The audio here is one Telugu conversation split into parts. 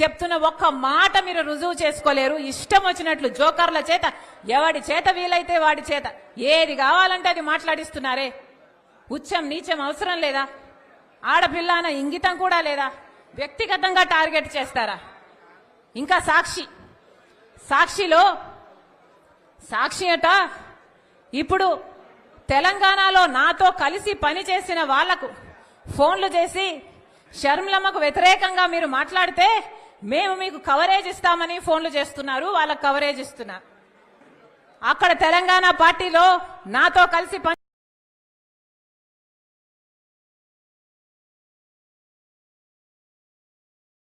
చెప్తున్న ఒక్క మాట మీరు రుజువు చేసుకోలేరు. ఇష్టం వచ్చినట్లు జోకర్ల చేత ఎవడి చేత వీలైతే వాడి చేత. ఏది కావాలంటే అది మాట్లాడిస్తున్నారే. ఉచ్చం నీచం అవసరం లేదా? ఆడపిల్ల అన్న ఇంగితం కూడా లేదా? వ్యక్తిగతంగా టార్గెట్ చేస్తారా? ఇంకా సాక్షి. సాక్షిలో సాక్షి అట ఇప్పుడు తెలంగాణలో నాతో కలిసి పనిచేసిన వాళ్ళకు ఫోన్లు చేసి షర్మిలమ్మకు వ్యతిరేకంగా మీరు మాట్లాడితే మేము మీకు కవరేజ్ ఇస్తామని ఫోన్లు చేస్తున్నారు వాళ్ళకు కవరేజ్ ఇస్తున్నారు అక్కడ తెలంగాణ పార్టీలో నాతో కలిసి పని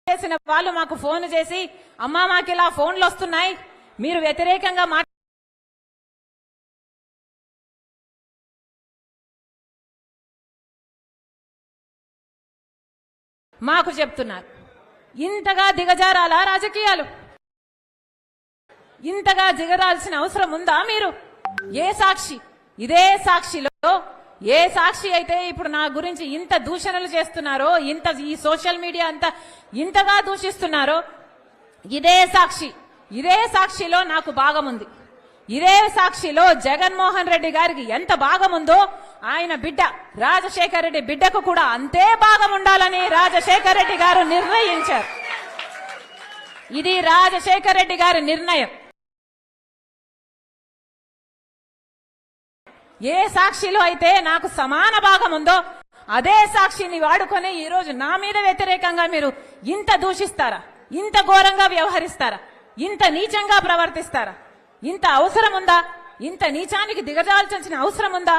చేసిన వాళ్ళు మాకు ఫోన్ చేసి అమ్మా మాకు ఇలా ఫోన్లు వస్తున్నాయి మీరు వ్యతిరేకంగా మాట్లా మాకు చెప్తున్నారు. ఇంతగా దిగజారాలా రాజకీయాలు? ఇంతగా దిగరాల్సిన అవసరం ఉందా మీరు? ఏ సాక్షి? ఇదే సాక్షిలో ఏ సాక్షి అయితే ఇప్పుడు నా గురించి ఇంత దూషణలు చేస్తున్నారో ఇంత ఈ సోషల్ మీడియా అంత ఇంతగా దూషిస్తున్నారో ఇదే సాక్షి. ఇదే సాక్షిలో నాకు భాగముంది ఇదే సాక్షిలో జగన్మోహన్ రెడ్డి గారికి ఎంత భాగముందో ఆయన బిడ్డ రాజశేఖర రెడ్డి బిడ్డకు కూడా అంతే భాగం ఉండాలని రాజశేఖర రెడ్డి గారు నిర్ణయించారు. ఇది రాజశేఖర రెడ్డి గారి నిర్ణయం. ఏ సాక్షిలో అయితే నాకు సమాన భాగం ఉందో అదే సాక్షిని వాడుకొని ఈరోజు నా మీద వ్యతిరేకంగా మీరు ఇంత దూషిస్తారా? ఇంత ఘోరంగా వ్యవహరిస్తారా? ఇంత నీచంగా ప్రవర్తిస్తారా? ఇంత అవసరం ఉందా ఇంత నీచానికి దిగజాల్చాల్సిన అవసరం ఉందా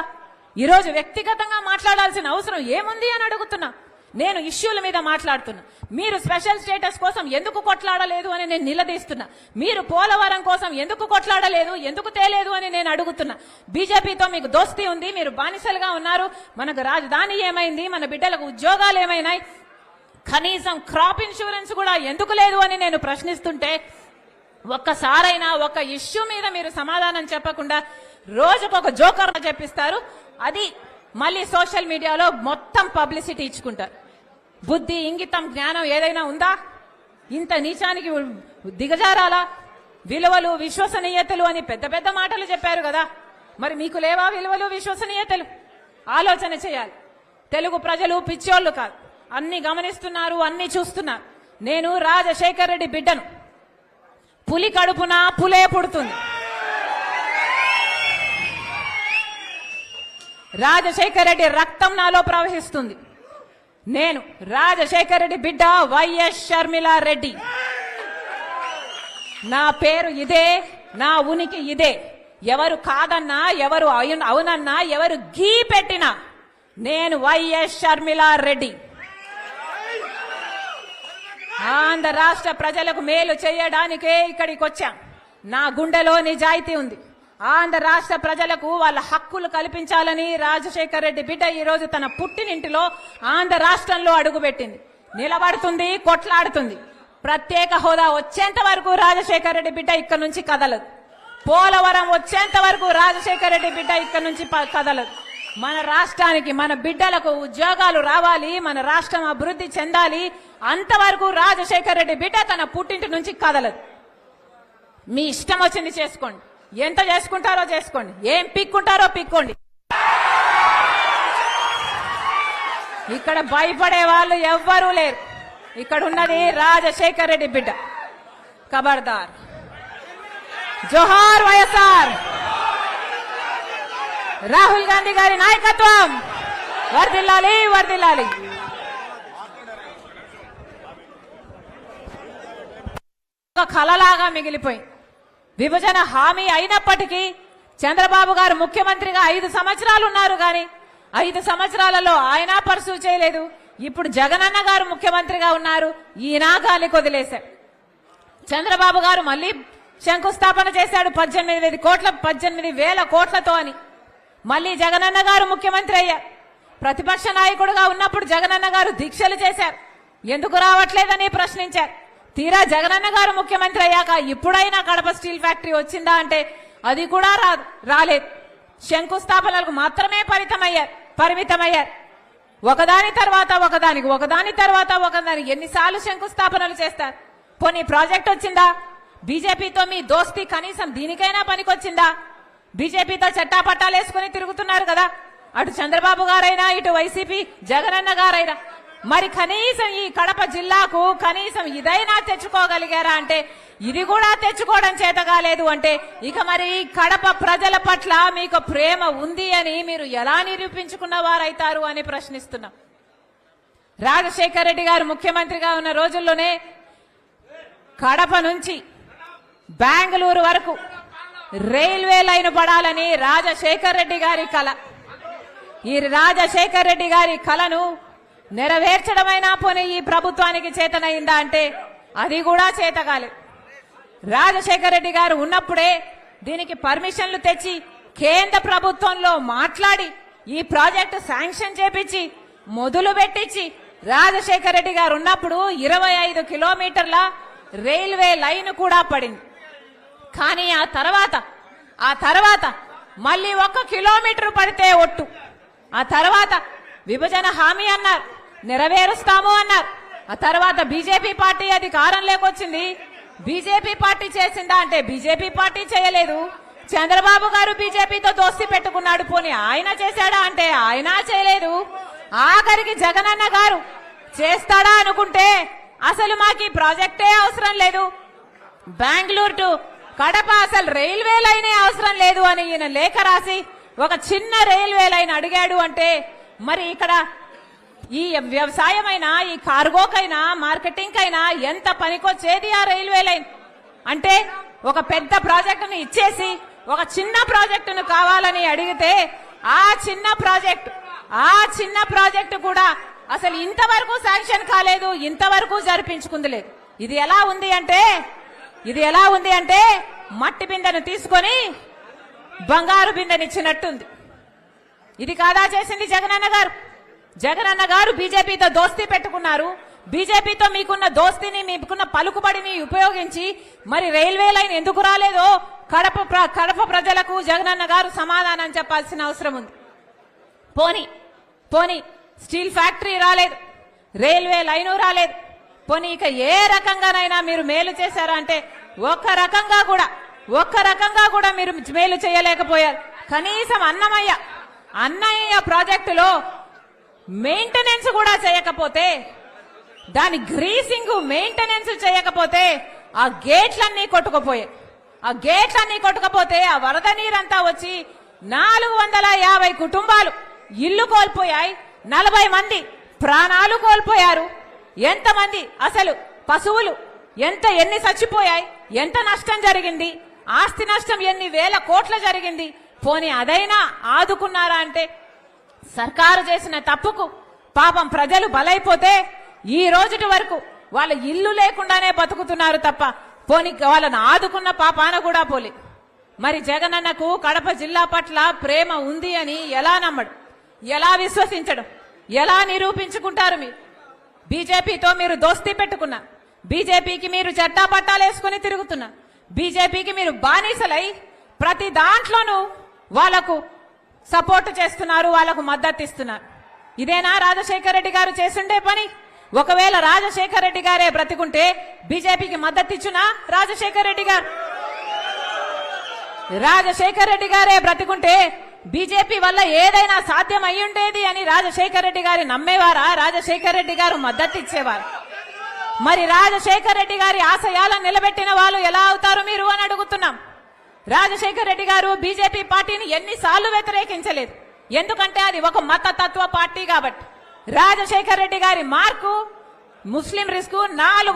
ఈరోజు వ్యక్తిగతంగా మాట్లాడాల్సిన అవసరం ఏముంది అని అడుగుతున్నా. నేను ఇష్యూల మీద మాట్లాడుతున్నా. మీరు స్పెషల్ స్టేటస్ కోసం ఎందుకు కొట్లాడలేదు అని నేను నిలదీస్తున్నా. మీరు పోలవరం కోసం ఎందుకు కొట్లాడలేదు ఎందుకు తేలేదు అని నేను అడుగుతున్నా. బీజేపీతో మీకు దోస్తీ ఉంది మీరు బానిసలుగా ఉన్నారు. మనకు రాజధాని ఏమైంది మన బిడ్డలకు ఉద్యోగాలు ఏమైనాయి? కనీసం క్రాప్ ఇన్సూరెన్స్ కూడా ఎందుకు లేదు అని నేను ప్రశ్నిస్తుంటే ఒక్కసారైనా ఒక ఇష్యూ మీద మీరు సమాధానం చెప్పకుండా రోజుకొక జోకర్ చెప్పిస్తారు. అది మళ్ళీ సోషల్ మీడియాలో మొత్తం పబ్లిసిటీ ఇచ్చుకుంటారు. బుద్ధి ఇంగితం జ్ఞానం ఏదైనా ఉందా? ఇంత నీచానికి దిగజారాలా? విలువలు విశ్వసనీయతలు అని పెద్ద పెద్ద మాటలు చెప్పారు కదా. మరి మీకు లేవా విలువలు విశ్వసనీయతలు? ఆలోచన చేయాలి. తెలుగు ప్రజలు పిచ్చోళ్ళు కాదు. అన్ని గమనిస్తున్నారు అన్ని చూస్తున్నారు. నేను రాజశేఖర్ రెడ్డి బిడ్డను. పులి కడుపున పులే పుడుతుంది. రాజశేఖర్ రెడ్డి రక్తం నాలో ప్రవహిస్తుంది. నేను రాజశేఖర్ రెడ్డి బిడ్డ వైఎస్ షర్మిలా రెడ్డి. నా పేరు ఇదే నా ఉనికి ఇదే. ఎవరు కాదన్నా ఎవరు అవునన్నా ఎవరు గీ పెట్టినా నేను వైఎస్ షర్మిలా రెడ్డి. ఆంధ్ర రాష్ట్ర ప్రజలకు మేలు చేయడానికే ఇక్కడికి వచ్చాం నా గుండెలో నిజాయితీ ఉంది. ఆంధ్ర రాష్ట్ర ప్రజలకు వాళ్ళ హక్కులు కల్పించాలని రాజశేఖర్ రెడ్డి బిడ్డ ఈరోజు తన పుట్టినింటిలో ఆంధ్ర రాష్ట్రంలో అడుగుపెట్టింది. నిలబడుతుంది కొట్లాడుతుంది. ప్రత్యేక హోదా వచ్చేంత వరకు రాజశేఖర్ రెడ్డి బిడ్డ ఇక్కడ నుంచి కదలదు. పోలవరం వచ్చేంత వరకు రాజశేఖర్ రెడ్డి బిడ్డ ఇక్కడ నుంచి ప- కదలదు. మన రాష్ట్రానికి మన బిడ్డలకు ఉద్యోగాలు రావాలి మన రాష్ట్రం అభివృద్ధి చెందాలి అంతవరకు రాజశేఖర్ రెడ్డి బిడ్డ తన పుట్టింటి నుంచి కదలదు. మీ ఇష్టం వచ్చింది చేసుకోండి. ఎంత చేసుకుంటారో చేసుకోండి. ఏం పిక్కుంటారో పిక్కోండి. ఇక్కడ భయపడే వాళ్ళు ఎవ్వరూ లేరు. ఇక్కడ ఉన్నది రాజశేఖర్ రెడ్డి బిడ్డ. ఖబర్దార్ జోహార్ వైఎస్ఆర్. రాహుల్ గాంధీ గారి నాయకత్వం. వర్దిల్లాలి వర్దిల్లాలి ఒక కలలాగా మిగిలిపోయింది. విభజన హామీ అయినప్పటికీ చంద్రబాబు గారు ముఖ్యమంత్రిగా ఐదు సంవత్సరాలు ఉన్నారు కానీ ఐదు సంవత్సరాలలో ఆయన పర్సూ చేయలేదు. ఇప్పుడు జగనన్న గారు ముఖ్యమంత్రిగా ఉన్నారు. ఈయన గాలి కొదిలేశారు చంద్రబాబు గారు మళ్ళీ శంకుస్థాపన చేశాడు. పద్దెనిమిది కోట్ల పద్దెనిమిది వేల కోట్లతో అని. మళ్ళీ జగనన్న గారు ముఖ్యమంత్రి అయ్యారు. ప్రతిపక్ష నాయకుడుగా ఉన్నప్పుడు జగనన్న గారు దీక్షలు చేశారు. ఎందుకు రావట్లేదని ప్రశ్నించారు. తీరా జగనన్న గారు ముఖ్యమంత్రి అయ్యాక ఇప్పుడైనా కడప స్టీల్ ఫ్యాక్టరీ వచ్చిందా అంటే అది కూడా రాదు రాలేదు. శంకుస్థాపనలకు మాత్రమే పరితమయ్యారు పరిమితమయ్యారు. ఒకదాని తర్వాత ఒకదానికి ఒకదాని తర్వాత ఒకదానికి ఎన్నిసార్లు శంకుస్థాపనలు చేస్తారు. పోనీ ప్రాజెక్ట్ వచ్చిందా? బీజేపీతో మీ దోస్తి కనీసం దీనికైనా పనికొచ్చిందా? బీజేపీతో చట్టాపట్టాలు వేసుకుని తిరుగుతున్నారు కదా. అటు చంద్రబాబు గారైనా ఇటు వైసీపీ జగనన్న గారైనా. మరి కనీసం ఈ కడప జిల్లాకు కనీసం ఇదైనా తెచ్చుకోగలిగారా అంటే ఇది కూడా తెచ్చుకోవడం చేత కాలేదు అంటే ఇక మరి కడప ప్రజల పట్ల మీకు ప్రేమ ఉంది అని మీరు ఎలా నిరూపించుకున్న వారైతారు అని ప్రశ్నిస్తున్నాం. రాజశేఖర రెడ్డి గారు ముఖ్యమంత్రిగా ఉన్న రోజుల్లోనే కడప నుంచి బెంగళూరు వరకు రైల్వే లైన్ పడాలని రాజశేఖర్ రెడ్డి గారి కల. ఈ రాజశేఖర్ రెడ్డి గారి కలను నెరవేర్చడమైనా పోనీ ఈ ప్రభుత్వానికి చేతనైందా అంటే అది కూడా చేతగాలి. రాజశేఖర్ రెడ్డి గారు ఉన్నప్పుడే దీనికి పర్మిషన్లు తెచ్చి కేంద్ర ప్రభుత్వంలో మాట్లాడి ఈ ప్రాజెక్టు శాంక్షన్ చేపించి మొదలు పెట్టించి రాజశేఖర్ రెడ్డి గారు ఉన్నప్పుడు ఇరవై ఐదు కిలోమీటర్ల రైల్వే లైన్ కూడా పడింది. కానీ ఆ తర్వాత ఆ తర్వాత మళ్ళీ ఒక్క కిలోమీటర్ పడితే ఒట్టు. ఆ తర్వాత విభజన హామీ అన్నారు నెరవేరుస్తాము అన్నారు. ఆ తర్వాత బీజేపీ పార్టీ అది కారంలోకి లేకొచ్చింది. బీజేపీ పార్టీ చేసిందా అంటే బీజేపీ పార్టీ చేయలేదు. చంద్రబాబు గారు బీజేపీతో దోస్తి పెట్టుకున్నాడు పోనీ ఆయన చేశాడా అంటే ఆయన చేయలేదు. ఆఖరికి జగనన్న గారు చేస్తాడా అనుకుంటే అసలు మాకు ఈ ప్రాజెక్టే అవసరం లేదు. బెంగళూరు టు కడప అసలు రైల్వే లైనే అవసరం లేదు అని ఈయన లేఖ రాసి ఒక చిన్న రైల్వే లైన్ అడిగాడు అంటే మరి ఇక్కడ ఈ వ్యవసాయమైనా ఈ కార్గోకైనా మార్కెటింగ్ అయినా ఎంత పనికొచ్చేది ఆ రైల్వే లైన్? అంటే ఒక పెద్ద ప్రాజెక్టును ఇచ్చేసి ఒక చిన్న ప్రాజెక్టును కావాలని అడిగితే ఆ చిన్న ప్రాజెక్ట్ ఆ చిన్న ప్రాజెక్టు కూడా అసలు ఇంతవరకు శాంక్షన్ కాలేదు ఇంతవరకు జరిపించుకుంది లేదు. ఇది ఎలా ఉంది అంటే ఇది ఎలా ఉంది అంటే మట్టి బిందెను తీసుకొని బంగారు బిందెనిచ్చినట్టుంది ఇది కాదా చేసింది జగనన్న గారు? జగనన్న గారు బీజేపీతో దోస్తీ పెట్టుకున్నారు. బీజేపీతో మీకున్న దోస్తీని మీకున్న పలుకుబడిని ఉపయోగించి మరి రైల్వే లైన్ ఎందుకు రాలేదో కడప కడప ప్రజలకు జగనన్న గారు సమాధానం చెప్పాల్సిన అవసరం ఉంది. పోని పోని స్టీల్ ఫ్యాక్టరీ రాలేదు. రైల్వే లైను రాలేదు. పోనీ ఇక ఏ రకంగానైనా మీరు మేలు చేశారా అంటే ఒక్క రకంగా కూడా ఒక్క రకంగా కూడా మీరు మేలు చేయలేకపోయారు. కనీసం అన్నమయ్య అన్నయ్య ప్రాజెక్టులో మెయింటెనెన్స్ కూడా చేయకపోతే దాని గ్రీసింగ్ మెయింటెనెన్స్ చేయకపోతే ఆ గేట్లన్నీ కొట్టుకుపోయాయి. ఆ గేట్లన్నీ కొట్టుకపోతే ఆ వరద నీరంతా వచ్చి నాలుగు వందల యాభై కుటుంబాలు ఇల్లు కోల్పోయాయి నలభై మంది ప్రాణాలు కోల్పోయారు. ఎంతమంది అసలు పశువులు ఎంత ఎన్ని చచ్చిపోయాయి? ఎంత నష్టం జరిగింది? ఆస్తి నష్టం ఎన్ని వేల కోట్ల జరిగింది? పోనీ అదైనా ఆదుకున్నారా అంటే సర్కారు చేసిన తప్పుకు పాపం ప్రజలు బలైపోతే ఈ రోజుటి వరకు వాళ్ళ ఇల్లు లేకుండానే బతుకుతున్నారు తప్ప పోని వాళ్ళని ఆదుకున్న పాపాన కూడా పోలే. మరి జగనన్నకు కడప జిల్లా పట్ల ప్రేమ ఉంది అని ఎలా నమ్మడు? ఎలా విశ్వసించడం? ఎలా నిరూపించుకుంటారు మీరు? బీజేపీతో మీరు దోస్తీ పెట్టుకున్నా బీజేపీకి మీరు చెడ్డా పట్టాలు వేసుకుని తిరుగుతున్నా బీజేపీకి మీరు బానిసలై ప్రతి దాంట్లోనూ వాళ్ళకు సపోర్ట్ చేస్తున్నారు వాళ్ళకు మద్దతు ఇస్తున్నారు. ఇదేనా రాజశేఖర రెడ్డి గారు చేసిండే పని? ఒకవేళ రాజశేఖర రెడ్డి గారే బ్రతికుంటే బీజేపీకి మద్దతు ఇచ్చునా రాజశేఖర రెడ్డి గారు? రాజశేఖర రెడ్డి గారే బ్రతికుంటే బీజేపీ వల్ల ఏదైనా సాధ్యం అయి ఉండేది అని రాజశేఖర రెడ్డి గారి నమ్మేవారా? రాజశేఖర రెడ్డి గారు మద్దతు ఇచ్చేవారు. మరి రాజశేఖర రెడ్డి గారి ఆశయాలను నిలబెట్టిన వాళ్ళు ఎలా అవుతారు మీరు అని అడుగుతున్నాం. రాజశేఖర రెడ్డి గారు బీజేపీ పార్టీని ఎన్నిసార్లు వ్యతిరేకించలేదు. ఎందుకంటే అది ఒక మత తత్వ పార్టీ కాబట్టి. రాజశేఖర రెడ్డి గారి మార్కు ముస్లిం రిస్క్ నాలుగు